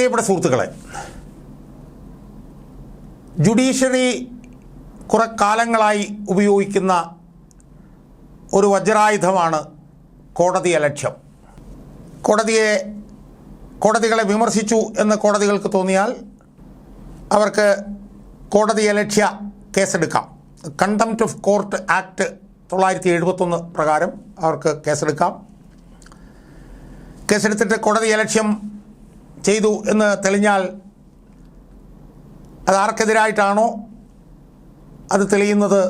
പ്രിയപ്പെട്ട സുഹൃത്തുക്കളെ ജുഡീഷ്യറി കുറെ കാലങ്ങളായി ഉപയോഗിക്കുന്ന ഒരു വജ്രായുധമാണ് കോടതി അലക്ഷ്യം കോടതിയെ കോടതികളെ വിമർശിച്ചു എന്ന് കോടതികൾക്ക് തോന്നിയാൽ അവർക്ക് കോടതി അലക്ഷ്യ കേസെടുക്കാം. കണ്ടംപ്റ്റ് ഓഫ് കോർട്ട് ആക്ട് തൊള്ളായിരത്തി എഴുപത്തൊന്ന് പ്രകാരം അവർക്ക് കേസെടുക്കാം. കേസെടുത്തിട്ട് കോടതി അലക്ഷ്യം ചെയ്തു എന്ന് തെളിഞ്ഞാൽ അത് ആർക്കെതിരായിട്ടാണോ അത് തെളിയുന്നത്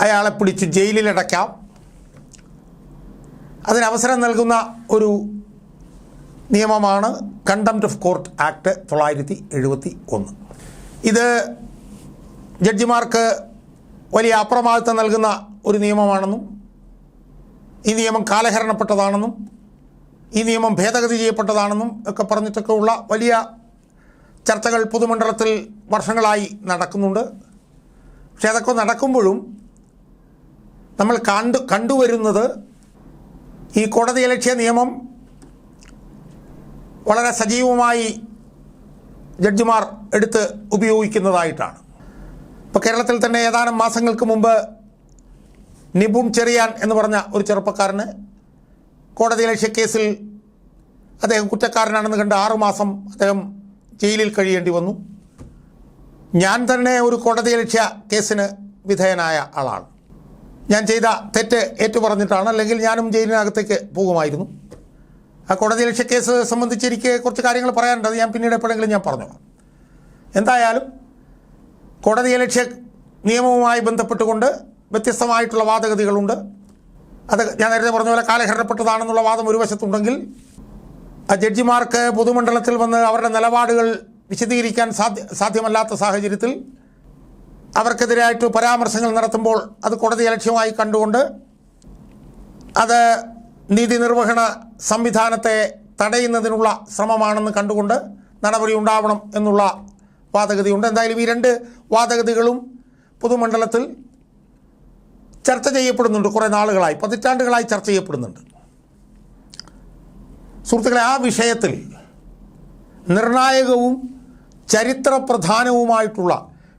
അയാളെ പിടിച്ച് ജയിലിലടയ്ക്കാം. അതിനവസരം നൽകുന്ന ഒരു നിയമമാണ് കണ്ടംപ്റ്റ് ഓഫ് കോർട്ട് ആക്ട് തൊള്ളായിരത്തി എഴുപത്തി ഒന്ന് ഇത് ജഡ്ജിമാർക്ക് വലിയ അപ്രമാദിത്വം നൽകുന്ന ഒരു നിയമമാണെന്നും ഈ നിയമം കാലഹരണപ്പെട്ടതാണെന്നും ഈ നിയമം ഭേദഗതി ചെയ്യപ്പെട്ടതാണെന്നും ഒക്കെ പറഞ്ഞിട്ടൊക്കെ ഉള്ള വലിയ ചർച്ചകൾ പൊതുമണ്ഡലത്തിൽ വർഷങ്ങളായി നടക്കുന്നുണ്ട്. പക്ഷെ അതൊക്കെ നടക്കുമ്പോഴും നമ്മൾ കണ്ടു കണ്ടുവരുന്നത് ഈ കോടതി അലക്ഷ്യ നിയമം വളരെ സജീവമായി ജഡ്ജിമാർ എടുത്ത് ഉപയോഗിക്കുന്നതായിട്ടാണ്. ഇപ്പോൾ കേരളത്തിൽ തന്നെ ഏതാനും മാസങ്ങൾക്ക് മുമ്പ് നിപുൺ ചെറിയാൻ എന്ന് പറഞ്ഞ ഒരു ചെറുപ്പക്കാരന് കോടതി ലക്ഷ്യ കേസിൽ അദ്ദേഹം കുറ്റക്കാരനാണെന്ന് കണ്ട് ആറുമാസം അദ്ദേഹം ജയിലിൽ കഴിയേണ്ടി വന്നു. ഞാൻ തന്നെ ഒരു കോടതി ലക്ഷ്യ കേസിന് വിധേയനായ ആളാണ്. ഞാൻ ചെയ്ത തെറ്റ് ഏറ്റുപറഞ്ഞിട്ടാണ് അല്ലെങ്കിൽ ഞാനും ജയിലിനകത്തേക്ക് പോകുമായിരുന്നു. ആ കോടതി ലക്ഷ്യ കേസ് സംബന്ധിച്ച് എനിക്ക് കുറച്ച് കാര്യങ്ങൾ പറയാനുണ്ട്. അത് ഞാൻ പിന്നീട് എപ്പോഴെങ്കിലും ഞാൻ പറഞ്ഞോളാം. എന്തായാലും കോടതി ലക്ഷ്യ നിയമവുമായി ബന്ധപ്പെട്ടുകൊണ്ട് വ്യത്യസ്തമായിട്ടുള്ള വാദഗതികളുണ്ട്. അത് ഞാൻ നേരത്തെ പറഞ്ഞ പോലെ കാലഹരണപ്പെട്ടതാണെന്നുള്ള വാദം ഒരു വശത്തുണ്ടെങ്കിൽ ആ ജഡ്ജിമാർക്ക് പൊതുമണ്ഡലത്തിൽ വന്ന് അവരുടെ നിലപാടുകൾ വിശദീകരിക്കാൻ സാധ്യ സാധ്യമല്ലാത്ത സാഹചര്യത്തിൽ അവർക്കെതിരായിട്ട് പരാമർശങ്ങൾ നടത്തുമ്പോൾ അത് കോടതി ലക്ഷ്യമായി കണ്ടുകൊണ്ട് അത് നീതി നിർവഹണ സംവിധാനത്തെ തടയുന്നതിനുള്ള ശ്രമമാണെന്ന് കണ്ടുകൊണ്ട് നടപടി ഉണ്ടാവണം എന്നുള്ള വാദഗതിയുണ്ട്. എന്തായാലും ഈ രണ്ട് വാദഗതികളും പൊതുമണ്ഡലത്തിൽ ചർച്ച ചെയ്യപ്പെടുന്നുണ്ട് കുറേ നാളുകളായി പതിറ്റാണ്ടുകളായി ചർച്ച ചെയ്യപ്പെടുന്നുണ്ട്. സുഹൃത്തുക്കളെ ആ വിഷയത്തിൽ നിർണായകവും ചരിത്രപ്രധാനവുമായിട്ടുള്ള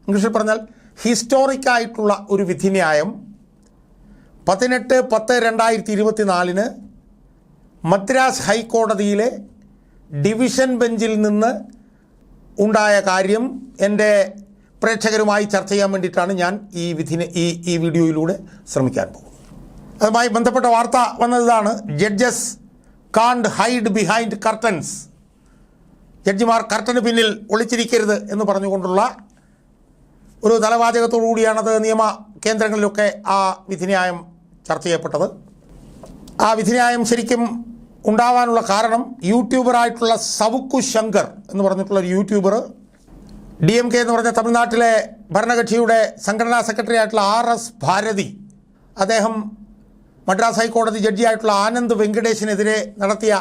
ഇംഗ്ലീഷിൽ പറഞ്ഞാൽ ഹിസ്റ്റോറിക്കായിട്ടുള്ള ഒരു വിധിന്യായം പതിനെട്ട് പത്ത് രണ്ടായിരത്തി ഇരുപത്തിനാലിന് മദ്രാസ് ഹൈക്കോടതിയിലെ ഡിവിഷൻ ബെഞ്ചിൽ നിന്ന് ഉണ്ടായ കാര്യം എന്റെ പ്രേക്ഷകരുമായി ചർച്ച ചെയ്യാൻ വേണ്ടിയിട്ടാണ് ഞാൻ ഈ വിധിനെ ഈ ഈ വീഡിയോയിലൂടെ ശ്രമിക്കാൻ പോകുന്നത്. അതുമായി ബന്ധപ്പെട്ട വാർത്ത വന്നതാണ് ജഡ്ജസ് കാണ്ട് ഹൈഡ് ബിഹൈൻഡ് കർട്ടൻസ് ജഡ്ജിമാർ കർട്ടന് പിന്നിൽ ഒളിച്ചിരിക്കരുത് എന്ന് പറഞ്ഞുകൊണ്ടുള്ള ഒരു തലവാചകത്തോടു കൂടിയാണത് നിയമ കേന്ദ്രങ്ങളിലൊക്കെ ആ വിധിന്യായം ചർച്ച ചെയ്യപ്പെട്ടത്. ആ വിധിന്യായം ശരിക്കും ഉണ്ടാവാനുള്ള കാരണം യൂട്യൂബറായിട്ടുള്ള സവുക്കു ശങ്കർ എന്ന് പറഞ്ഞിട്ടുള്ള ഒരു യൂട്യൂബർ ഡി എം കെ എന്ന് പറഞ്ഞ തമിഴ്നാട്ടിലെ ഭരണകക്ഷിയുടെ സംഘടനാ സെക്രട്ടറി ആയിട്ടുള്ള ആർ എസ് ഭാരതി അദ്ദേഹം മദ്രാസ് ഹൈക്കോടതി ജഡ്ജിയായിട്ടുള്ള ആനന്ദ് വെങ്കടേഷിനെതിരെ നടത്തിയ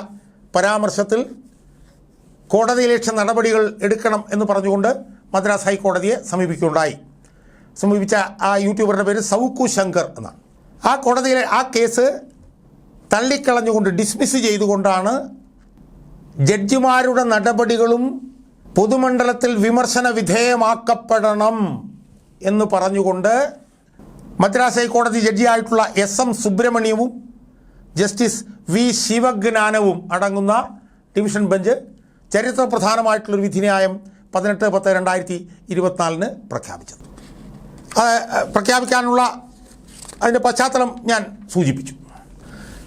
പരാമർശത്തിൽ കോടതി ലക്ഷ നടപടികൾ എടുക്കണം എന്ന് പറഞ്ഞുകൊണ്ട് മദ്രാസ് ഹൈക്കോടതിയെ സമീപിക്കുകയുണ്ടായി. സമീപിച്ച ആ യൂട്യൂബറുടെ പേര് സൗക്കു ശങ്കർ എന്നാണ്. ആ കോടതിയിലെ ആ കേസ് തള്ളിക്കളഞ്ഞുകൊണ്ട് ഡിസ്മിസ് ചെയ്തുകൊണ്ടാണ് ജഡ്ജിമാരുടെ നടപടികളും പൊതുമണ്ഡലത്തിൽ വിമർശന വിധേയമാക്കപ്പെടണം എന്ന് പറഞ്ഞുകൊണ്ട് മദ്രാസ് ഹൈക്കോടതി ജഡ്ജിയായിട്ടുള്ള എസ് എം സുബ്രഹ്മണ്യവും ജസ്റ്റിസ് വി ശിവജ്ഞാനവും അടങ്ങുന്ന ഡിവിഷൻ ബെഞ്ച് ചരിത്ര പ്രധാനമായിട്ടുള്ളൊരു വിധിന്യായം പതിനെട്ട് പത്ത് രണ്ടായിരത്തി ഇരുപത്തിനാലിന് പ്രഖ്യാപിച്ചത്. പ്രഖ്യാപിക്കാനുള്ള അതിന്റെ പശ്ചാത്തലം ഞാൻ സൂചിപ്പിച്ചു.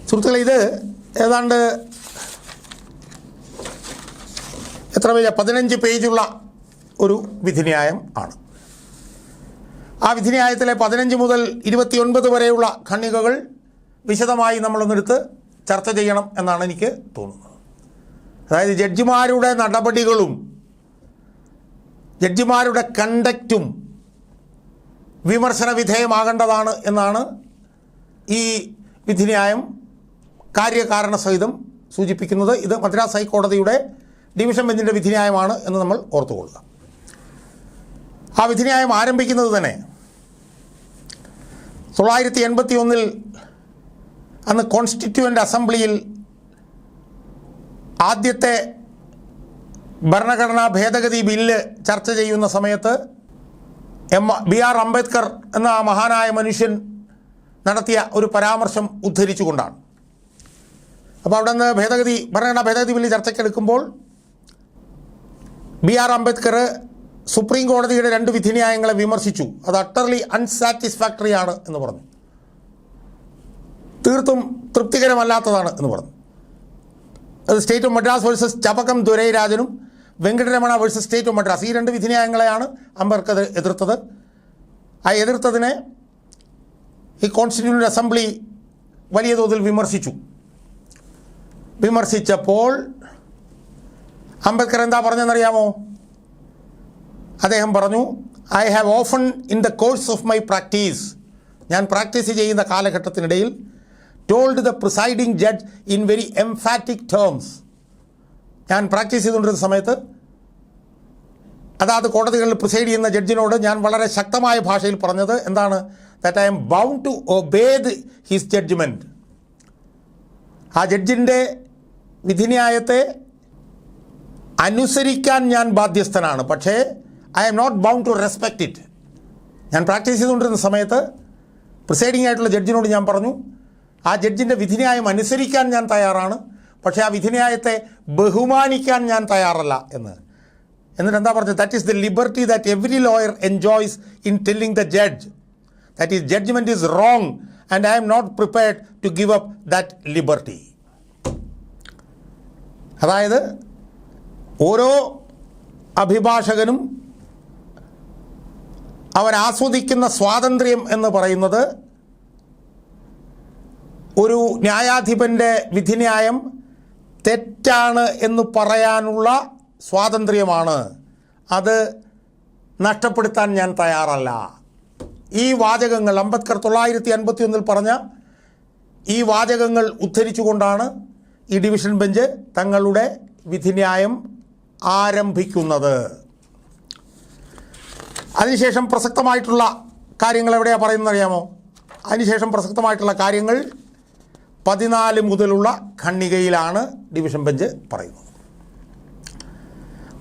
സുഹൃത്തുക്കളെ ഇത് ഏതാണ്ട് എത്ര പേജ്? പതിനഞ്ച് പേജുള്ള ഒരു വിധിന്യായം ആണ്. ആ വിധിന്യായത്തിലെ പതിനഞ്ച് മുതൽ ഇരുപത്തിയൊൻപത് വരെയുള്ള ഖണ്ണികകൾ വിശദമായി നമ്മളൊന്നെടുത്ത് ചർച്ച ചെയ്യണം എന്നാണ് എനിക്ക് തോന്നുന്നത്. അതായത് ജഡ്ജിമാരുടെ നടപടികളും ജഡ്ജിമാരുടെ കണ്ടക്റ്റും വിമർശന വിധേയമാകേണ്ടതാണ് എന്നാണ് ഈ വിധിന്യായം കാര്യകാരണ സഹിതം സൂചിപ്പിക്കുന്നത്. ഇത് മദ്രാസ് ഹൈക്കോടതിയുടെ ഡിവിഷൻ ബെഞ്ചിന്റെ വിധിന്യായമാണ് എന്ന് നമ്മൾ ഓർത്തുകൊള്ളുക. ആ വിധിന്യായം ആരംഭിക്കുന്നത് തന്നെ തൊള്ളായിരത്തി എൺപത്തി ഒന്നിൽ അന്ന് കോൺസ്റ്റിറ്റ്യൂവന്റ് അസംബ്ലിയിൽ ആദ്യത്തെ ഭരണഘടനാ ഭേദഗതി ബില്ല് ചർച്ച ചെയ്യുന്ന സമയത്ത് എം ബി ആർ അംബേദ്കർ എന്ന ആ മഹാനായ മനുഷ്യൻ നടത്തിയ ഒരു പരാമർശം ഉദ്ധരിച്ചുകൊണ്ടാണ്. അപ്പോൾ അവിടെ നിന്ന് ഭേദഗതി ഭരണഘടനാ ഭേദഗതി ബില്ല് ചർച്ചയ്ക്കെടുക്കുമ്പോൾ ബി ആർ അംബേദ്കർ സുപ്രീം കോടതിയുടെ രണ്ട് വിധിന്യായങ്ങളെ വിമർശിച്ചു. അത് അട്ടർലി അൺസാറ്റിസ്ഫാക്ടറി ആണ് എന്ന് പറഞ്ഞു. തീർത്തും തൃപ്തികരമല്ലാത്തതാണ് എന്ന് പറഞ്ഞു. അത് state of Madras versus Champakam ദുരൈരാജനും Venkataramana versus state of Madras ഈ രണ്ട് വിധിന്യായങ്ങളെയാണ് അംബേദ്കർ എതിർത്തത്. ആ എതിർത്തതിനെ ഈ കോൺസ്റ്റിറ്റ്യൂന്റ് അസംബ്ലി വലിയ തോതിൽ വിമർശിച്ചു. വിമർശിച്ചപ്പോൾ അംബേദ്കർ എന്താ പറഞ്ഞെന്നറിയാമോ അദ്ദേഹം പറഞ്ഞു I have often in the course of my practice ഞാൻ പ്രാക്ടീസ് ചെയ്യുന്ന കാലഘട്ടത്തിനിടയിൽ told the presiding judge in very emphatic terms ഞാൻ പ്രാക്ടീസ് ചെയ്തുകൊണ്ടിരുന്ന സമയത്ത് അതാത് കോടതികളിൽ പ്രിസൈഡ് ചെയ്യുന്ന ജഡ്ജിനോട് ഞാൻ വളരെ ശക്തമായ ഭാഷയിൽ പറഞ്ഞത് എന്താണ്? That I'm bound to obey the his judgment ആ ജഡ്ജിന്റെ വിധിന്യായത്തെ അനുസരിക്കാൻ ഞാൻ ബാധ്യസ്ഥനാണ്. പക്ഷേ I'm not bound to respect it ഞാൻ പ്രാക്ടീസ് ചെയ്തുകൊണ്ടിരുന്ന സമയത്ത് പ്രിസൈഡിംഗ് ആയിട്ടുള്ള ജഡ്ജിനോട് ഞാൻ പറഞ്ഞു ആ ജഡ്ജിന്റെ വിധിന്യായം അനുസരിക്കാൻ ഞാൻ തയ്യാറാണ്. പക്ഷേ ആ വിധിന്യായത്തെ ബഹുമാനിക്കാൻ ഞാൻ തയ്യാറല്ല. എന്ന്. എന്നിട്ട് എന്താ പറഞ്ഞത്? That is the liberty that every lawyer enjoys in telling the judge that is judgment is wrong and I'm not prepared to give up that liberty അതായത് ഓരോ അഭിഭാഷകനും അവൻ ആസ്വദിക്കുന്ന സ്വാതന്ത്ര്യം എന്ന് പറയുന്നത് ഒരു ന്യായാധിപന്റെ വിധിന്യായം തെറ്റാണ് എന്ന് പറയാനുള്ള സ്വാതന്ത്ര്യമാണ്. അത് നഷ്ടപ്പെടുത്താൻ ഞാൻ തയ്യാറല്ല. ഈ വാചകങ്ങൾ അംബേദ്കർ തൊള്ളായിരത്തി അൻപത്തി ഒന്നിൽ പറഞ്ഞ ഈ വാചകങ്ങൾ ഉദ്ധരിച്ചുകൊണ്ടാണ് ഈ ഡിവിഷൻ ബെഞ്ച് തങ്ങളുടെ വിധിന്യായം ആരംഭിക്കുന്നത്. അതിനുശേഷം പ്രസക്തമായിട്ടുള്ള കാര്യങ്ങൾ എവിടെയാണ് പറയുന്നത് അറിയാമോ? അതിനുശേഷം പ്രസക്തമായിട്ടുള്ള കാര്യങ്ങൾ പതിനാല് മുതലുള്ള ഖണ്ഡികയിലാണ് ഡിവിഷൻ ബെഞ്ച് പറയുന്നത്.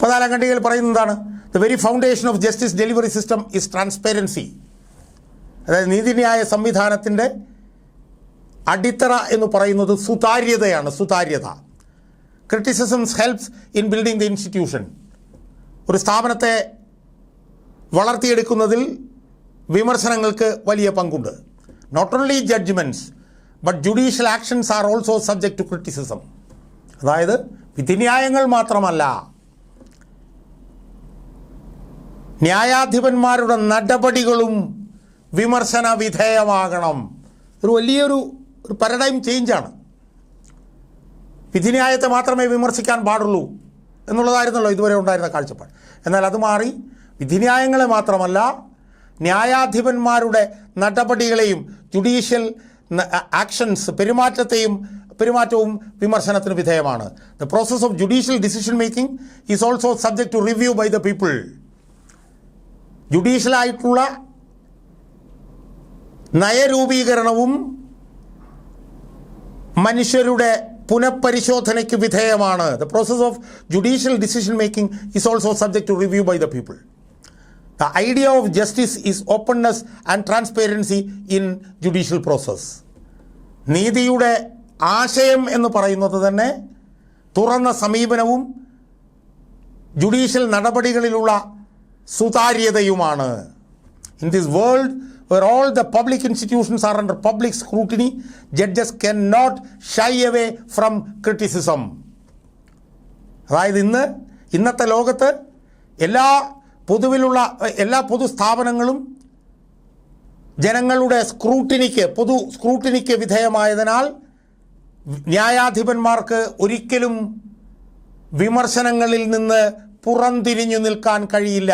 പതിനാലാം ഖണ്ഡികയിൽ പറയുന്നത് എന്താണ്? The very foundation of justice delivery system is transparency അതായത് നീതിന്യായ സംവിധാനത്തിന്റെ അടിത്തറ എന്ന് പറയുന്നത് സുതാര്യതയാണ് സുതാര്യത. Criticisms helps in building the institution ഒരു സ്ഥാപനത്തെ വളർത്തിയെടുക്കുന്നതിൽ വിമർശനങ്ങൾക്ക് വലിയ പങ്കുണ്ട്. Not only judgments but judicial actions are also subject to criticism അതായത് വിധിന്യായങ്ങൾ മാത്രമല്ല ന്യായാധിപന്മാരുടെ നടപടികളും വിമർശന വിധേയമാകണം. ഒരു വലിയൊരു ഒരു പാരഡൈം ചേഞ്ചാണ് വിധിന്യായത്തെ മാത്രമേ വിമർശിക്കാൻ പാടുള്ളൂ എന്നുള്ളതായിരുന്നല്ലോ ഇതുവരെ ഉണ്ടായിരുന്ന കാഴ്ചപ്പാട്. എന്നാൽ അത് മാറി വിധിന്യായങ്ങളെ മാത്രമല്ല ന്യായാധിപന്മാരുടെ നടപടികളെയും ജുഡീഷ്യൽ ആക്ഷൻസ് പെരുമാറ്റത്തെയും പെരുമാറ്റവും വിമർശനത്തിന് വിധേയമാണ്. The process of judicial decision making is also subject to review by the people ജുഡീഷ്യലായിട്ടുള്ള നയരൂപീകരണവും മനുഷ്യരുടെ പുനഃപരിശോധനയ്ക്ക് വിധേയമാണ്. The process of judicial decision making is also subject to review by the people the idea of justice is openness and transparency in judicial process നീതിയുടെ ആശയം എന്ന് പറയുന്നത് തന്നെ തുറന്ന സമീപനവും ജുഡീഷ്യൽ നടപടികളിലുള്ള സുതാര്യതയുമാണ്. In this world where all the public institutions are under public scrutiny, judges cannot shy away from criticism. അതായത് ഇന്ന് ഇന്നത്തെ ലോകത്ത് എല്ലാ പൊതുവിലുള്ള എല്ലാ പൊതുസ്ഥാപനങ്ങളും ജനങ്ങളുടെ സ്ക്രൂട്ടിനിക്ക് പൊതു സ്ക്രൂട്ടിനിക്ക് വിധേയമായതിനാൽ ന്യായാധിപന്മാർക്ക് ഒരിക്കലും വിമർശനങ്ങളിൽ നിന്ന് പുറംതിരിഞ്ഞു നിൽക്കാൻ കഴിയില്ല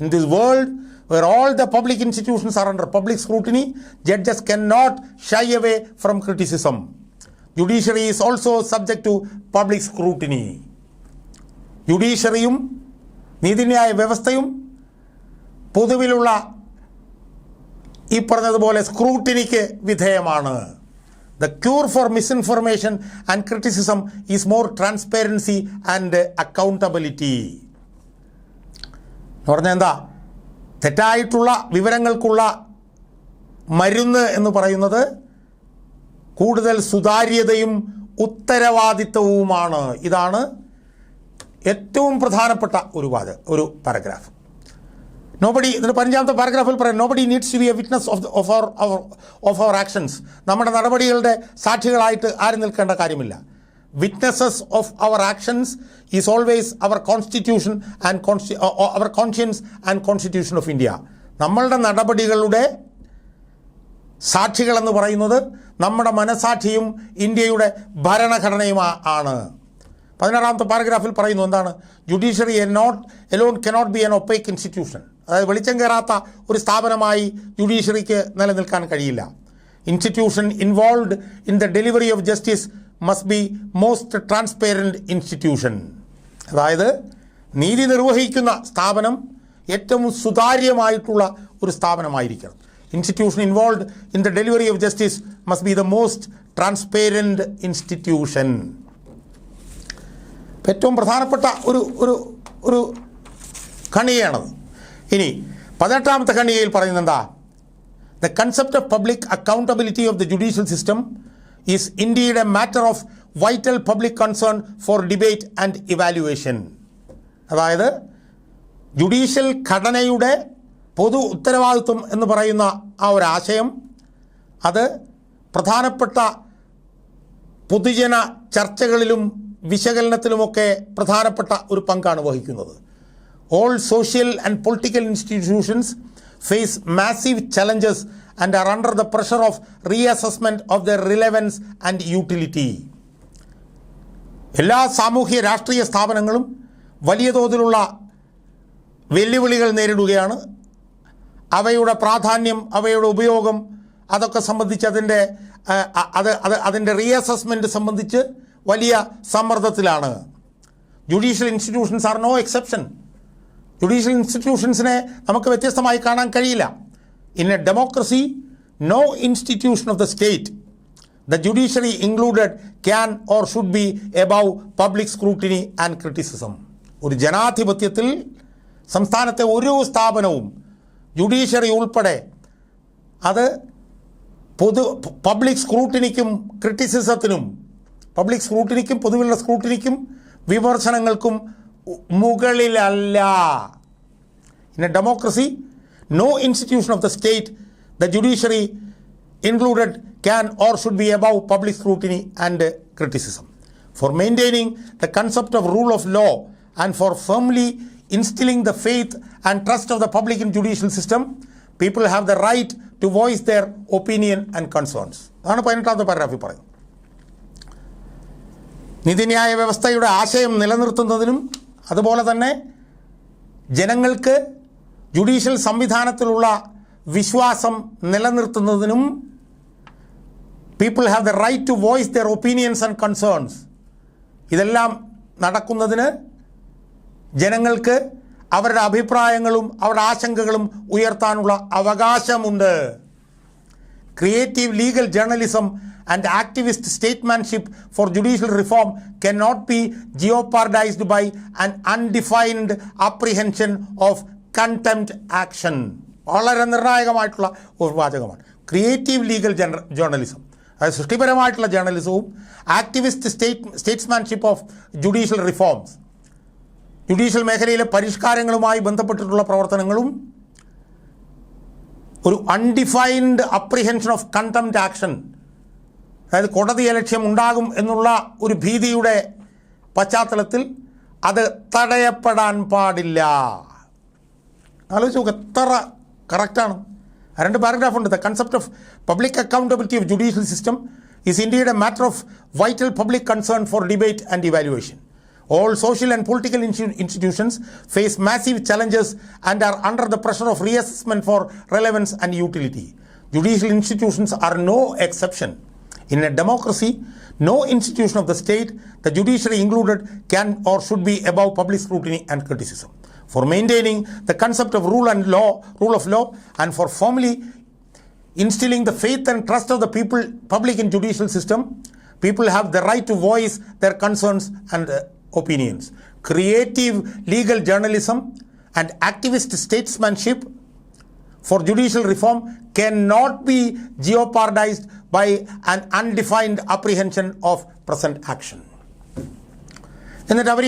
in this world where all the public institutions are under public scrutiny, judges cannot shy away from criticism. Judiciary is also subject to public scrutiny. ജുഡീഷ്യറിയും നീതിന്യായ വ്യവസ്ഥയും പൊതുവിലുള്ള ഈ പറഞ്ഞതുപോലെ സ്ക്രൂട്ടിനിക്ക് വിധേയമാണ് the cure for misinformation and criticism is more transparency and accountability എന്ന് പറഞ്ഞാൽ എന്താ തെറ്റായിട്ടുള്ള വിവരങ്ങൾക്കുള്ള മരുന്ന് എന്ന് പറയുന്നത് കൂടുതൽ സുതാര്യതയും ഉത്തരവാദിത്വവുമാണ്. ഇതാണ് ഏറ്റവും പ്രധാനപ്പെട്ട ഒരു വാദ ഒരു പാരഗ്രാഫ് നോബഡി ഇതിന്റെ പതിനഞ്ചാമത്തെ പാരഗ്രാഫിൽ പറയാം. Nobody needs to be a witness of of our of our actions നമ്മുടെ നടപടികളുടെ സാക്ഷികളായിട്ട് ആരും നിൽക്കേണ്ട കാര്യമില്ല. Witnesses of our actions is always our constitution and consti our conscience and constitution of India നമ്മളുടെ നടപടികളുടെ സാക്ഷികളെന്ന് പറയുന്നത് നമ്മുടെ മനസാക്ഷിയും ഇന്ത്യയുടെ ഭരണഘടനയും ആണ്. പതിനാറാമത്തെ പാരഗ്രാഫിൽ പറയുന്നു എന്താണ്? Judiciary a not alone cannot be an opaque institution അതായത് വെളിച്ചം കയറാത്ത ഒരു സ്ഥാപനമായി ജുഡീഷ്യറിക്ക് നിലനിൽക്കാൻ കഴിയില്ല. Institution involve in the delivery of justice must be most transparent institution അതായത് നീതി നിർവഹിക്കുന്ന സ്ഥാപനം ഏറ്റവും സുതാര്യമായിട്ടുള്ള ഒരു സ്ഥാപനമായിരിക്കണം. Institution involve in the delivery of justice must be the most transparent institution ഏറ്റവും പ്രധാനപ്പെട്ട ഒരു ഒരു ഒരു കണിയാണത് ഇനി പതിനെട്ടാമത്തെ കണിയയിൽ പറയുന്നത് എന്താ? The concept of public accountability of the judicial system is ഇന്ത്യയുടെ matter of vital public concern for debate and evaluation അതായത് ജുഡീഷ്യൽ ഘടനയുടെ പൊതു ഉത്തരവാദിത്വം എന്ന് പറയുന്ന ആ ഒരു ആശയം അത് പ്രധാനപ്പെട്ട പൊതുജന ചർച്ചകളിലും വിശകലനത്തിലുമൊക്കെ പ്രധാനപ്പെട്ട ഒരു പങ്കാണ് വഹിക്കുന്നത്. All social and political institutions face massive challenges and are under the pressure of reassessment of the relevance and utility എല്ലാ സാമൂഹ്യ രാഷ്ട്രീയ സ്ഥാപനങ്ങളും വലിയ തോതിലുള്ള വെല്ലുവിളികൾ നേരിടുകയാണ്. അവയുടെ പ്രാധാന്യം അവയുടെ ഉപയോഗം അതൊക്കെ സംബന്ധിച്ച് അതിന്റെ അത് അത് അതിന്റെ റീഅസസ്മെന്റ് സംബന്ധിച്ച് വലിയ സമ്മർദ്ദത്തിലാണ്. Judicial institutions are no exception judicial ഇൻസ്റ്റിറ്റ്യൂഷൻസിനെ നമുക്ക് വ്യത്യസ്തമായി കാണാൻ കഴിയില്ല. In a democracy no institution of the state the judiciary included can or should be above public scrutiny and criticism ഒരു ജനാധിപത്യത്തിൽ സംസ്ഥാനത്തെ ഒരു സ്ഥാപനവും ജുഡീഷ്യറി ഉൾപ്പെടെ അത് പൊതു പബ്ലിക് സ്ക്രൂട്ടിനിക്കും ക്രിറ്റിസിസത്തിനും പബ്ലിക് സ്ക്രൂട്ടിനിക്കും പൊതുവിലുള്ള സ്ക്രൂട്ടിനിക്കും വിമർശനങ്ങൾക്കും മുകളിലല്ല. A democracy, no institution of the state, the judiciary included, can or should be above public scrutiny and uh, criticism. For maintaining the concept of rule of law and for firmly instilling the faith and trust of the public in judicial system, people have the right to voice their opinion and concerns. അതാണ് നീതിന്യായ വ്യവസ്ഥയുടെ ആശയം നിലനിർത്തുന്നതിനും അതുപോലെ തന്നെ ജനങ്ങൾക്ക് judicial സംവിധാനത്തിലുള്ള വിശ്വാസം നിലനിർത്തുന്നതിനും people have the right to voice their opinions and concerns ഇതെല്ലാം നടക്കുന്നതിന് ജനങ്ങൾക്ക് അവരുടെ അഭിപ്രായങ്ങളും അവരുടെ ആശങ്കകളും ഉയർത്താനുള്ള അവകാശമുണ്ട്. Creative legal journalism and activist statesmanship for judicial reform can not be jeopardised by an undefined apprehension of contempt action വളരെ നിർണായകമായിട്ടുള്ള ഒരു വാചകമാണ്. ക്രിയേറ്റീവ് ലീഗൽ ജേർണലിസം അതായത് സൃഷ്ടിപരമായിട്ടുള്ള ജേർണലിസവും activist state statesmanship of judicial reforms judicial മേഖലയിലെ പരിഷ്കാരങ്ങളുമായി ബന്ധപ്പെട്ടിട്ടുള്ള പ്രവർത്തനങ്ങളും ഒരു undefined apprehension of contempt action അതായത് കോടതി അലക്ഷ്യം ഉണ്ടാകും എന്നുള്ള ഒരു ഭീതിയുടെ പശ്ചാത്തലത്തിൽ അത് തടയപ്പെടാൻ പാടില്ല. ആലോചിച്ച് നോക്ക് എത്ര കറക്റ്റാണ് രണ്ട് പാരഗ്രാഫ് ഉണ്ട് the concept of public accountability of judicial system is ഇന്ത്യയുടെ matter of vital public concern for debate and evaluation social and political insti- institutions face massive challenges and are under the pressure of reassessment for relevance and utility. Judicial institutions are no exception. In a democracy, no institution of the state, the judiciary included, can or should be above public scrutiny and criticism. For maintaining the concept of rule and law, rule of law, and for firmly instilling the faith and trust of the people, public in judicial system, people have the right to voice their concerns and uh, opinions. Creative legal journalism and activist statesmanship for judicial reform cannot be jeopardized by an undefined apprehension of present action. എന്നിട്ട് അവർ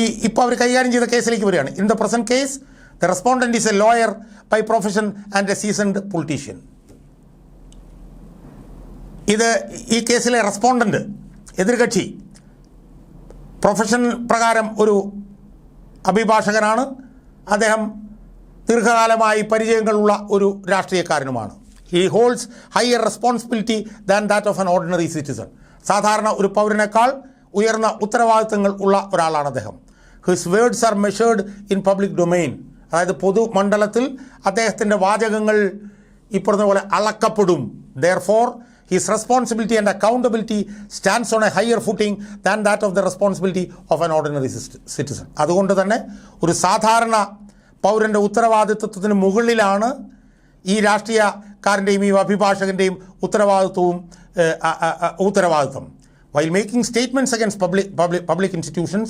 ഈ ഇപ്പോൾ അവർ കൈകാര്യം ചെയ്ത കേസിലേക്ക് വരികയാണ്. In the present case the respondent is a lawyer by profession and a seasoned politician ഇത് ഈ കേസിലെ റെസ്പോണ്ടന്റ് എതിർകക്ഷി പ്രൊഫഷൻ പ്രകാരം ഒരു അഭിഭാഷകനാണ്. അദ്ദേഹം ദീർഘകാലമായി പരിചയങ്ങളുള്ള ഒരു രാഷ്ട്രീയക്കാരനുമാണ്. He holds higher responsibility than that of an ordinary citizen സാധാരണ ഒരു പൗരനേക്കാൾ ഉയർന്ന ഉത്തരവാദിത്തങ്ങൾ ഉള്ള ഒരാളാണ് അദ്ദേഹം. His words are measured in public domain അതായത് പൊതുമണ്ഡലത്തിൽ അദ്ദേഹത്തിന്റെ വാചകങ്ങൾ ഈ പോലെ അളക്കപ്പെടും. Therefore his responsibility and accountability stands on a higher footing than that of the responsibility of an ordinary citizen അതുകൊണ്ട് തന്നെ ഒരു സാധാരണ പൗരന്റെ ഉത്തരവാദിത്വത്തിന് മുകളിലാണ് ഈ രാഷ്ട്രീയക്കാരന്റെയും ഈ അഭിഭാഷകന്റെയും ഉത്തരവാദിത്വവും ഉത്തരവാദിത്വം. While making statements against public, public, public institutions,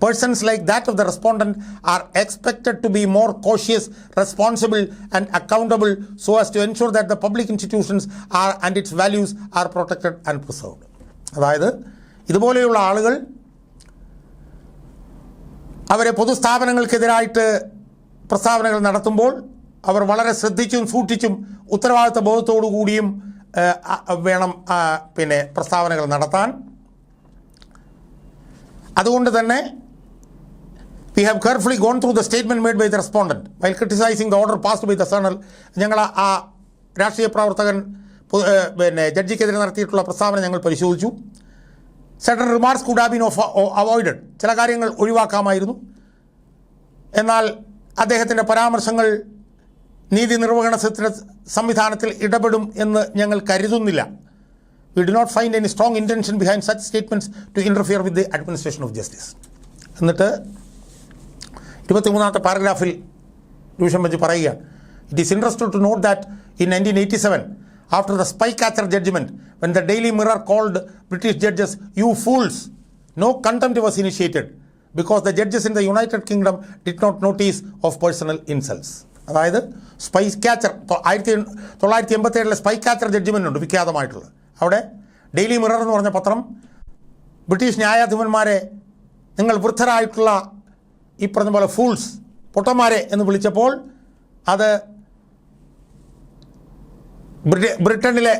persons like that of the respondent are expected to be more cautious, responsible, and accountable so as to ensure that the public institutions are and its values are protected and preserved. അതായത് ഇതുപോലെയുള്ള ആളുകൾ അവരെ പൊതുസ്ഥാപനങ്ങൾക്കെതിരായിട്ട് പ്രസ്താവനകൾ നടത്തുമ്പോൾ അവർ വളരെ ശ്രദ്ധിച്ചും സൂക്ഷിച്ചും ഉത്തരവാദിത്ത ബോധത്തോടു കൂടിയും വേണം പിന്നെ പ്രസ്താവനകൾ നടത്താൻ. അതുകൊണ്ട് തന്നെ we have carefully gone through the statement made by the respondent while criticising the order passed by the സേണൽ ഞങ്ങൾ ആ- രാഷ്ട്രീയ പ്രവർത്തകൻ പിന്നെ ജഡ്ജിക്കെതിരെ നടത്തിയിട്ടുള്ള പ്രസ്താവന ഞങ്ങൾ പരിശോധിച്ചു. Certain remarks could have been of avoided ചില കാര്യങ്ങൾ ഒഴിവാക്കാമായിരുന്നു. എന്നാൽ അദ്ദേഹത്തിന്റെ പരാമർശങ്ങൾ നീതി നിർവഹണ സംവിധാനത്തിൽ ഇടപെടും എന്ന് ഞങ്ങൾ കരുതുന്നില്ല. We do not find any strong intention behind such statements to interfere with the administration of justice എന്നിട്ട് ഇരുപത്തിമൂന്നാമത്തെ പാരഗ്രാഫിൽ ഡിവിഷൻ ബെഞ്ച് പറയുകയാണ്. It is interested to note that in nineteen eighty seven after the spy catcher judgment when the Daily Mirror called British judges you fools no contempt was initiated because the judges in the United Kingdom did not notice of personal insults അതായത് spice catcher ആയിരത്തി തൊള്ളായിരത്തി എൺപത്തേഴിലെ spy catcher judgement ഉണ്ട് വിഖ്യാതമായിട്ടുള്ളത്. അവിടെ daily mirror എന്ന് പറഞ്ഞ പത്രം British ന്യായാധിപന്മാരെ നിങ്ങൾ വൃദ്ധരായിട്ടുള്ള ഈ പറഞ്ഞ പോലെ ഫൂൾസ് പൊട്ടന്മാരെ എന്ന് വിളിച്ചപ്പോൾ അത് ബ്രിട്ട- ബ്രിട്ടനിലെ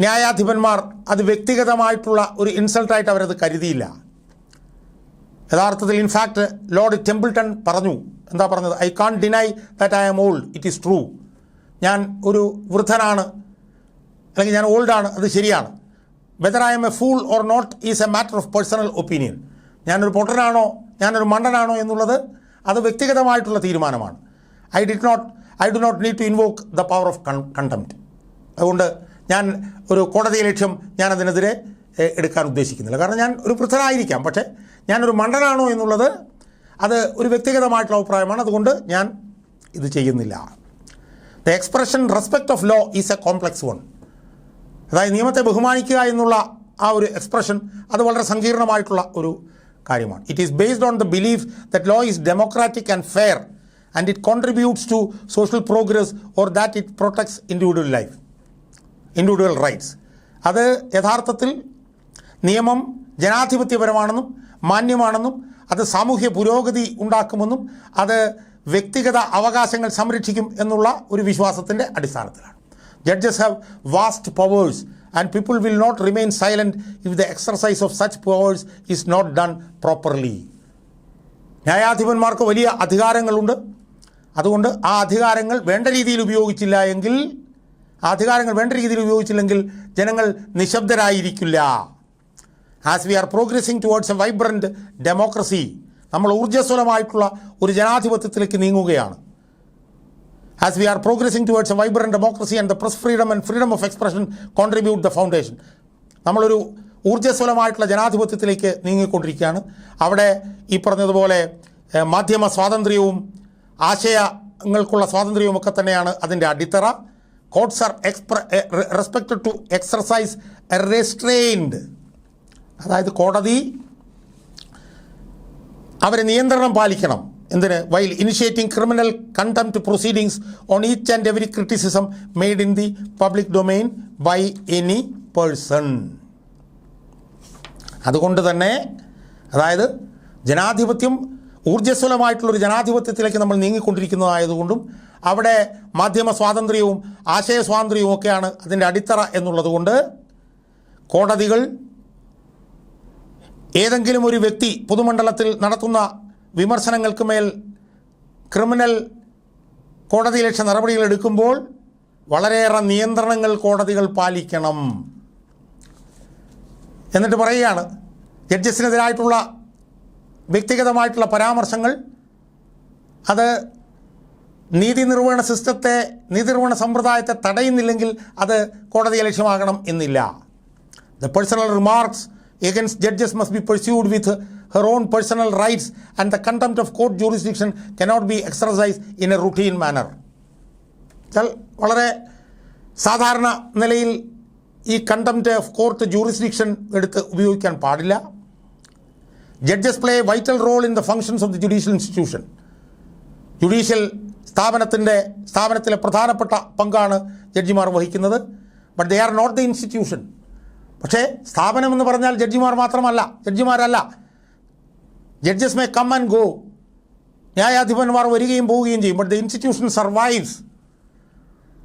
ന്യായാധിപന്മാർ അത് വ്യക്തിഗതമായിട്ടുള്ള ഒരു ഇൻസൾട്ടായിട്ട് അവരത് കരുതിയില്ല. യഥാർത്ഥത്തിൽ ഇൻഫാക്ട് ലോർഡ് ടെമ്പിൾട്ടൺ പറഞ്ഞു എന്താ പറഞ്ഞത്? I can't deny that I am old it is true ഞാൻ ഒരു വൃദ്ധനാണ്. അല്ലെങ്കിൽ ഞാൻ ഓൾഡാണ് അത് ശരിയാണ്. Whether I'm a fool or not is a matter of personal opinion ഞാനൊരു പൊട്ടനാണോ? ഞാനൊരു മണ്ടനാണോ എന്നുള്ളത് അത് വ്യക്തിഗതമായിട്ടുള്ള തീരുമാനമാണ്. I did not I do not need to invoke the power of contempt അതുകൊണ്ട് ഞാൻ ഒരു കോടതി ലക്ഷ്യം ഞാൻ അതിനെതിരെ എടുക്കാൻ ഉദ്ദേശിക്കുന്നില്ല. കാരണം ഞാൻ ഒരു വൃദ്ധനായിരിക്കാം. പക്ഷേ ഞാനൊരു മണ്ടനാണോ എന്നുള്ളത് അത് ഒരു വ്യക്തിഗതമായിട്ടുള്ള അഭിപ്രായമാണ്. അതുകൊണ്ട് ഞാൻ ഇത് ചെയ്യുന്നില്ല. The expression respect of law is a complex one അതായത് നിയമത്തെ ബഹുമാനിക്കുക എന്നുള്ള ആ ഒരു എക്സ്പ്രഷൻ അത് വളരെ സങ്കീർണമായിട്ടുള്ള ഒരു കാര്യമാണ്. It is based on the belief that law is democratic and fair and it contributes to social progress or that it protects individual life individual rights അത് യഥാർത്ഥത്തിൽ നിയമം ജനാധിപത്യപരമാണെന്നും മാന്യമാണെന്നും അത് സാമൂഹ്യ പുരോഗതി ഉണ്ടാക്കുമെന്നും അത് വ്യക്തിഗത അവകാശങ്ങൾ സംരക്ഷിക്കും എന്നുള്ള ഒരു വിശ്വാസത്തിന്റെ അടിസ്ഥാനത്തിലാണ്. Judges have vast powers and people will not remain silent if the exercise of such powers is not done properly ന്യായാധിപന്മാർക്ക് വലിയ അധികാരങ്ങളുണ്ട്. അതുകൊണ്ട് ആ അധികാരങ്ങൾ വേണ്ട രീതിയിൽ ഉപയോഗിച്ചില്ല എങ്കിൽ ആ അധികാരങ്ങൾ വേണ്ട രീതിയിൽ ഉപയോഗിച്ചില്ലെങ്കിൽ ജനങ്ങൾ നിശബ്ദരായിരിക്കില്ല. As we are progressing towards a vibrant democracy നമ്മൾ ഊർജസ്വലമായിട്ടുള്ള ഒരു ജനാധിപത്യത്തിലേക്ക് നീങ്ങുകയാണ്. As we are progressing towards a vibrant democracy and the press freedom and freedom of expression contribute the foundation നമ്മളൊരു ഊർജസ്വലമായിട്ടുള്ള ജനാധിപത്യത്തിലേക്ക് നീങ്ങിക്കൊണ്ടിരിക്കുകയാണ്. അവിടെ ഈ പറഞ്ഞതുപോലെ മാധ്യമ സ്വാതന്ത്ര്യവും ആശയങ്ങൾക്കുള്ള സ്വാതന്ത്ര്യവും ഒക്കെ തന്നെയാണ് അതിന്റെ അടിത്തറ. Courts are expect respected to exercise restrained അതായത് കോടതി അവരെ നിയന്ത്രണം പാലിക്കണം. എന്തിന്? While initiating criminal contempt proceedings on each and every criticism made in the public domain by any person അതുകൊണ്ട് തന്നെ അതായത് ജനാധിപത്യം ഊർജസ്വലമായിട്ടുള്ളൊരു ജനാധിപത്യത്തിലേക്ക് നമ്മൾ നീങ്ങിക്കൊണ്ടിരിക്കുന്നതായതുകൊണ്ടും അവിടെ മാധ്യമ സ്വാതന്ത്ര്യവും ആശയ സ്വാതന്ത്ര്യവും ഒക്കെയാണ് അതിന്റെ അടിത്തറ എന്നുള്ളതുകൊണ്ട് കോടതികൾ ഏതെങ്കിലും ഒരു വ്യക്തി പൊതുമണ്ഡലത്തിൽ നടത്തുന്ന വിമർശനങ്ങൾക്ക് മേൽ ക്രിമിനൽ കോടതിയിലക്ഷ്യ നടപടികൾ എടുക്കുമ്പോൾ വളരെയേറെ നിയന്ത്രണങ്ങൾ കോടതികൾ പാലിക്കണം. എന്നിട്ട് പറയുകയാണ് ജഡ്ജസിനെതിരായിട്ടുള്ള വ്യക്തിഗതമായിട്ടുള്ള പരാമർശങ്ങൾ അത് നീതി നിർവഹണ സിസ്റ്റത്തെ നീതി നിർവഹണ സമ്പ്രദായത്തെ തടയുന്നില്ലെങ്കിൽ അത് കോടതിയെ ലക്ഷ്യമാകണം എന്നില്ല. The personal remarks against judges must be pursued with her own personal rights and the contempt of court jurisdiction cannot be exercise in a routine manner വളരെ സാധാരണ നിലയിൽ ഈ കണ്ടംപ്റ്റ് ഓഫ് കോർട്ട് ജൂറിസ്ഡിക്ഷൻ എടുത്ത് ഉപയോഗിക്കാൻ പാടില്ല. Judges play vital role in the functions of the judicial institution judicial സ്ഥാപനത്തിന്റെ സ്ഥാപനത്തിലെ പ്രധാനപ്പെട്ട പങ്കാണ് ജഡ്ജിമാർ വഹിക്കുന്നത്. But they are not the institution പക്ഷേ സ്ഥാപനം എന്ന് പറഞ്ഞാൽ ജഡ്ജിമാർ മാത്രമല്ല ജഡ്ജിമാരല്ല. Judges may come and go ന്യായാധിപന്മാർ വരികയും പോവുകയും ചെയ്യും. ബട്ട് ദ ഇൻസ്റ്റിറ്റ്യൂഷൻ സർവൈവ്സ്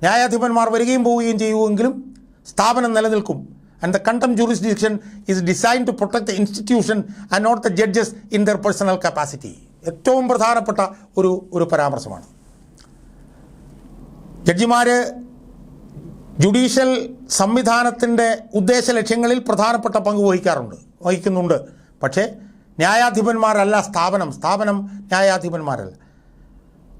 ന്യായാധിപന്മാർ വരികയും പോവുകയും ചെയ്യുമെങ്കിലും സ്ഥാപനം നിലനിൽക്കും. And the contempt jurisdiction is design to protect the institution and not the judges in their personal capacity ഏറ്റവും പ്രധാനപ്പെട്ട ഒരു ഒരു പരാമർശമാണ്. ജഡ്ജിമാർ ജുഡീഷ്യൽ സംവിധാനത്തിന്റെ ഉദ്ദേശ ലക്ഷ്യങ്ങളിൽ പ്രധാനപ്പെട്ട പങ്ക് വഹിക്കാറുണ്ട് വഹിക്കുന്നുണ്ട്. പക്ഷേ ന്യായാധിപന്മാരല്ല സ്ഥാപനം. സ്ഥാപനം ന്യായാധിപന്മാരല്ല.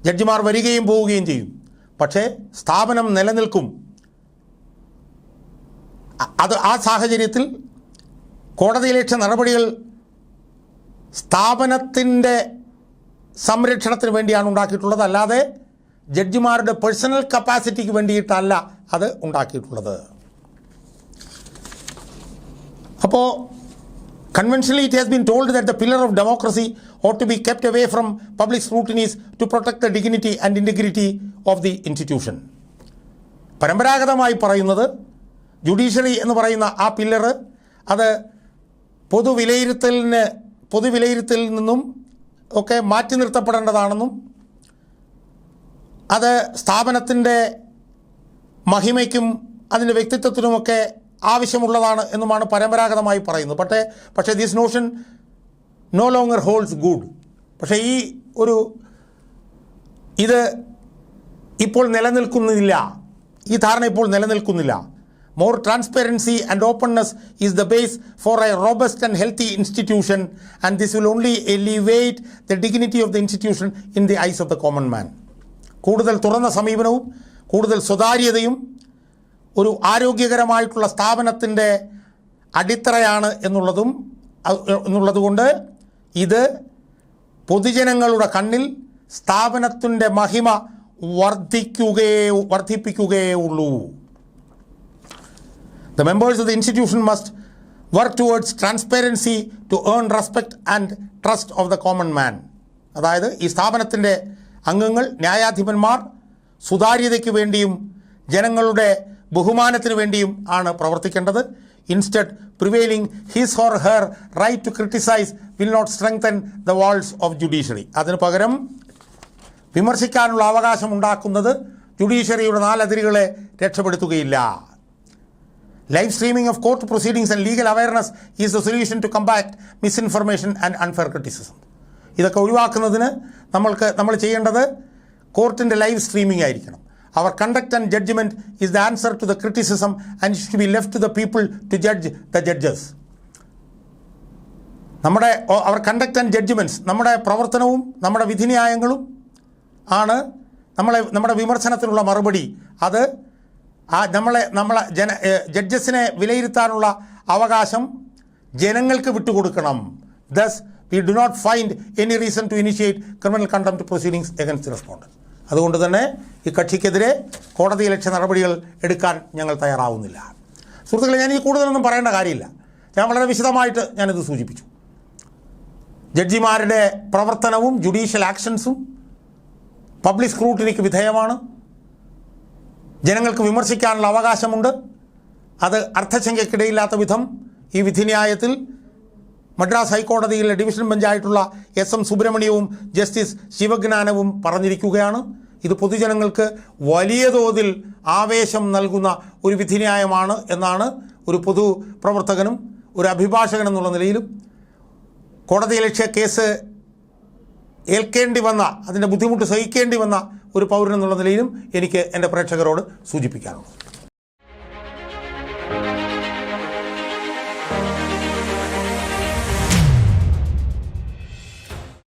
ജഡ്ജിമാർ വരികയും പോവുകയും ചെയ്യും. പക്ഷേ സ്ഥാപനം നിലനിൽക്കും. അത് ആ സാഹചര്യത്തിൽ കോടതിയിലേക്ഷ നടപടികൾ സ്ഥാപനത്തിന്റെ സംരക്ഷണത്തിന് വേണ്ടിയാണ് ഉണ്ടാക്കിയിട്ടുള്ളത്. അല്ലാതെ ജഡ്ജിമാരുടെ പേഴ്സണൽ കപ്പാസിറ്റിക്ക് വേണ്ടിയിട്ടല്ല അത് ഉണ്ടാക്കിയിട്ടുള്ളത്. അപ്പോൾ conventionally it has been told that the pillar of democracy ought to be kept away from public scrutinies to protect the dignity and integrity of the institution പരമ്പരാഗതമായി പറയുന്നത് ജുഡീഷ്യറി എന്ന് പറയുന്ന ആ പില്ലറ് അത് പൊതുവിലയിരുത്തലിന് പൊതുവിലയിരുത്തലിൽ നിന്നും ഒക്കെ മാറ്റി നിർത്തപ്പെടേണ്ടതാണെന്നും അത് സ്ഥാപനത്തിന്റെ മഹിമയ്ക്കും അതിന്റെ വ്യക്തിത്വത്തിനുമൊക്കെ ആവശ്യമുള്ളതാണ് എന്നുമാണ് പരമ്പരാഗതമായി പറയുന്നത്. പക്ഷേ പക്ഷേ this notion no longer holds good പക്ഷേ ഈ ഒരു ഇത് ഇപ്പോൾ നിലനിൽക്കുന്നില്ല. ഈ ധാരണ ഇപ്പോൾ നിലനിൽക്കുന്നില്ല. More transparency and openness is the base for a robust and healthy institution and this will only elevate the dignity of the institution in the eyes of the common man കൂടുതൽ തുറന്ന സമീപനവും കൂടുതൽ സ്വകാര്യതയും ഒരു ആരോഗ്യകരമായിട്ടുള്ള സ്ഥാപനത്തിന്റെ അടിത്തറയാണ് എന്നുള്ളതും എന്നുള്ളതുകൊണ്ട് ഇത് പൊതുജനങ്ങളുടെ കണ്ണിൽ സ്ഥാപനത്തിന്റെ മഹിമ വർദ്ധിക്കുകയേ വർദ്ധിപ്പിക്കുകയേ ഉള്ളൂ. The members of the institution must work towards transparency to earn respect and trust of the common man അതായത് ഈ സ്ഥാപനത്തിന്റെ അംഗങ്ങൾ ന്യായാധിപന്മാർ സുതാര്യതയ്ക്ക് വേണ്ടിയും ജനങ്ങളുടെ ബഹുമാനത്തിന് വേണ്ടിയും ആണ് പ്രവർത്തിക്കേണ്ടത്. Instead prevailing his or her right to criticise will not strengthen the walls of judiciary അതിനു പകരം വിമർശിക്കാനുള്ള അവകാശം ഉണ്ടാക്കുന്നത് ജുഡീഷ്യറിയുടെ നാലതിരുകളെ രക്ഷപ്പെടുത്തുകയില്ല. Live streaming of court proceedings and legal awareness is the solution to compact misinformation and unfair criticism ഇതൊക്കെ ഒഴിവാക്കുന്നതിന് നമ്മൾക്ക് നമ്മൾ ചെയ്യേണ്ടത് കോർട്ടിന്റെ ലൈവ് സ്ട്രീമിംഗ് ആയിരിക്കണം. Our conduct and judgement is the answer to the criticism and should be left to the people to judge the judges നമ്മുടെ our conduct and judgements നമ്മുടെ പ്രവർത്തനവും നമ്മുടെ വിധിന്യായങ്ങളും ആണ് നമ്മളെ നമ്മുടെ വിമർശനത്തിനുള്ള മറുപടി. അത് ആ നമ്മളെ നമ്മളെ ജന ജഡ്ജസിനെ വിലയിരുത്താനുള്ള അവകാശം ജനങ്ങൾക്ക് വിട്ടുകൊടുക്കണം. Thus we do not find any reason to initiate criminal contempt proceedings against respondents അതുകൊണ്ട് തന്നെ ഈ കക്ഷിക്കെതിരെ കോടതി ലക്ഷ്യ നടപടികൾ എടുക്കാൻ ഞങ്ങൾ തയ്യാറാവുന്നില്ല. സുഹൃത്തുക്കളെ ഞാൻ ഈ കൂടുതലൊന്നും പറയേണ്ട കാര്യമില്ല. ഞാൻ വളരെ വിശദമായിട്ട് ഞാനിത് സൂചിപ്പിച്ചു. ജഡ്ജിമാരുടെ പ്രവർത്തനവും ജുഡീഷ്യൽ ആക്ഷൻസും പബ്ലിക് സ്ക്രൂട്ടിനിക്ക് വിധേയമാണ്. ജനങ്ങൾക്ക് വിമർശിക്കാനുള്ള അവകാശമുണ്ട്. അത് അർത്ഥശങ്കയ്ക്കിടയില്ലാത്ത വിധം ഈ വിധിന്യായത്തിൽ മദ്രാസ് ഹൈക്കോടതിയിലെ ഡിവിഷൻ ബെഞ്ചായിട്ടുള്ള എസ് എം സുബ്രഹ്മണ്യവും ജസ്റ്റിസ് ശിവജ്ഞാനവും പറഞ്ഞിരിക്കുകയാണ്. ഇത് പൊതുജനങ്ങൾക്ക് വലിയ തോതിൽ ആവേശം നൽകുന്ന ഒരു വിധിന്യായമാണ് എന്നാണ് ഒരു പൊതു പ്രവർത്തകനും ഒരു അഭിഭാഷകൻ എന്നുള്ള നിലയിലും. കോടതി ലക്ഷ്യ കേസ് ഏൽക്കേണ്ടി വന്ന അതിന്റെ ബുദ്ധിമുട്ട് സഹിക്കേണ്ടി വന്ന ഒരു പൗരൻ എന്നുള്ള നിലയിലും എനിക്ക് എന്റെ പ്രേക്ഷകരോട് സൂചിപ്പിക്കാനുള്ളത്.